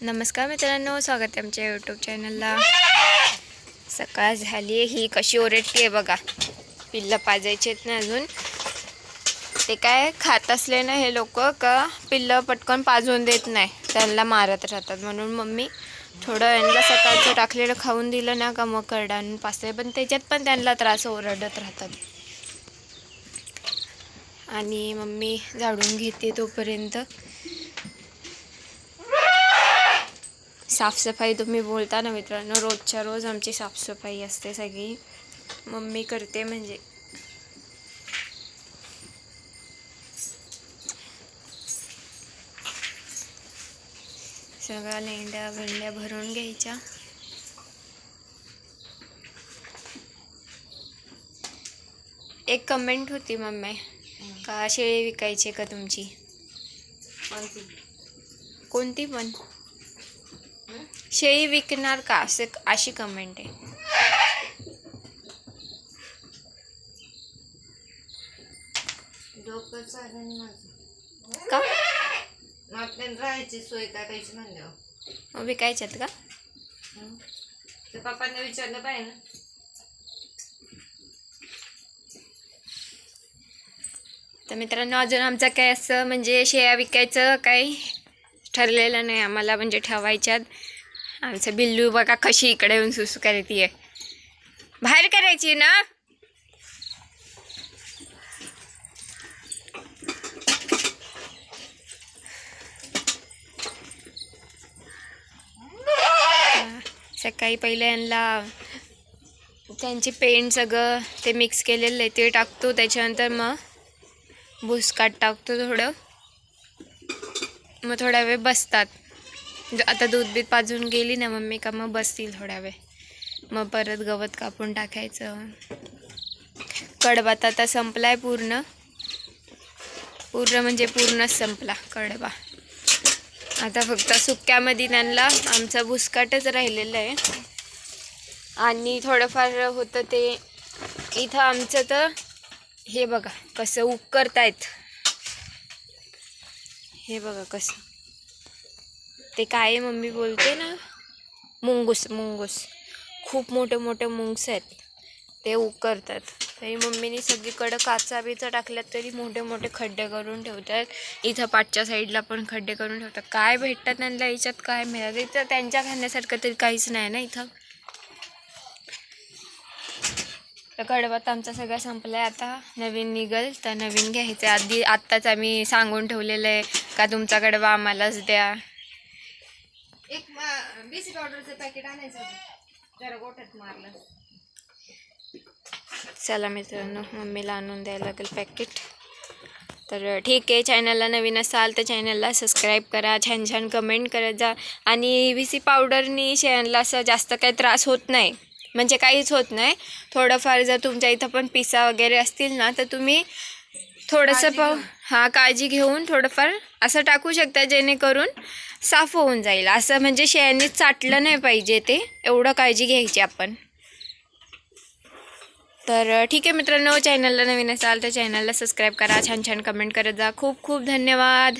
नमस्कार मित्रांनो स्वागत आहे आमच्या यूट्यूब चॅनलला सकाळ झाली आहे ही कशी ओरडती आहे बघा. पिल्लं पाजायचे आहेत ना अजून. ते काय खात असले ना हे लोक का पिल्लं पटकन पाजून देत नाही. त्यांना मारत राहतात. म्हणून मम्मी थोडं यांना सकाळचं टाकलेलं खाऊन दिलं ना का मग करडान पासे पण त्याच्यात पण त्यांना त्रास ओरडत राहतात. आणि मम्मी झाडून घेते तोपर्यंत. साफसफाई तुम्ही बोलता ना मित्रांनो रोजच्या रोज आमची साफसफाई असते सगळी. मम्मी करते म्हणजे. सगळ्या लेंड्या भेंड्या भरून घ्यायच्या. एक कमेंट होती मम्मी का शेळी विकायची का तुमची? कोणती पण. शेळी विकणार का? असे अशी कमेंट आहे. डोकं चालेल माझं. का? मग आपल्याला राहायची सोय करायची म्हणल्यावर. मग विकायच्यात का? हं? ते पप्पांना विचारलं पाहिजे ना. तर मित्रांनो अजून आमचं काय असं म्हणजे शेळ्या विकायचं काही ठरलेलं नाही आम्हाला म्हणजे ठेवायच्यात. आमचं बिल्लू बघा कशी इकडे येऊन सुसू करते बाहेर करायची ना? सकाळी पहिले यांना त्यांची पेंट सगळं ते मिक्स केलेलं आहे ते टाकतो. त्याच्यानंतर मग भुसकाट टाकतो थोडं. मग थोडा वेळ बसतात. म्हणजे आता दूध बीत पाजून गेली ना मम्मी का मग बसतील थोड्या वेळ. मग परत गवत कापून टाकायचं. कडबा तर आता संपलाय पूर्ण. पूर्ण म्हणजे पूर्णच संपला कडबा. आता फक्त सुक्यामध्ये त्यांना आमचा भुसकाटच राहिलेलं आहे. आणि थोडंफार होतं ते इथं आमचं तर हे बघा कसं उकरतायत. हे बघा कसं. ते काय आहे मम्मी बोलते ना? मुंगूस मुंगूस. खूप मोठे मोठे मुंगस आहेत. ते उकरतात. तरी मम्मीने सगळीकडं काचा बिचा टाकल्यात तरी मोठे मोठे खड्डे करून ठेवतात. इथं पाठच्या साईडला पण खड्डे करून ठेवतात. काय भेटतात त्यांना याच्यात? काय मिळत इथं त्यांच्या खाण्यासारखं तरी काहीच नाही ना इथं? तर कडवात आमचा सगळा संपलाय आता. नवीन निघल तर नवीन घ्यायचं आधी आत्ताच आम्ही सांगून ठेवलेलं आहे का तुमचा कडवा आम्हालाच द्या. एक बिस्किट ऑर्डरचं पॅकेट आणायचं जरा गोठ्यात मारलं. चला मित्रांनो मम्मीला आणून द्यायला लागेल पॅकेट तर ठीक आहे चॅनलला नवीन असाल तर चॅनलला सबस्क्राईब करा छान छान कमेंट करत जा. आणि व्ही सी पावडरनी शेणला असं जास्त काही त्रास होत नाही. म्हणजे काहीच होत नाही. थोडंफार जर तुमच्या इथं पण पिसा वगैरे असतील ना तर तुम्ही थोडंसं पाव घेऊन. हां काळजी घेऊन थोडंफार असं टाकू शकता जेणेकरून साफ होऊन जाईल. असं म्हणजे शेळ्यांनी चाटलं नाही पाहिजे ते. एवढं काळजी घ्यायची आपण. तर ठीक आहे मित्रांनो चॅनलला नवीन असाल तर चॅनलला सबस्क्राईब करा. छान छान कमेंट करत जा. खूप खूप धन्यवाद.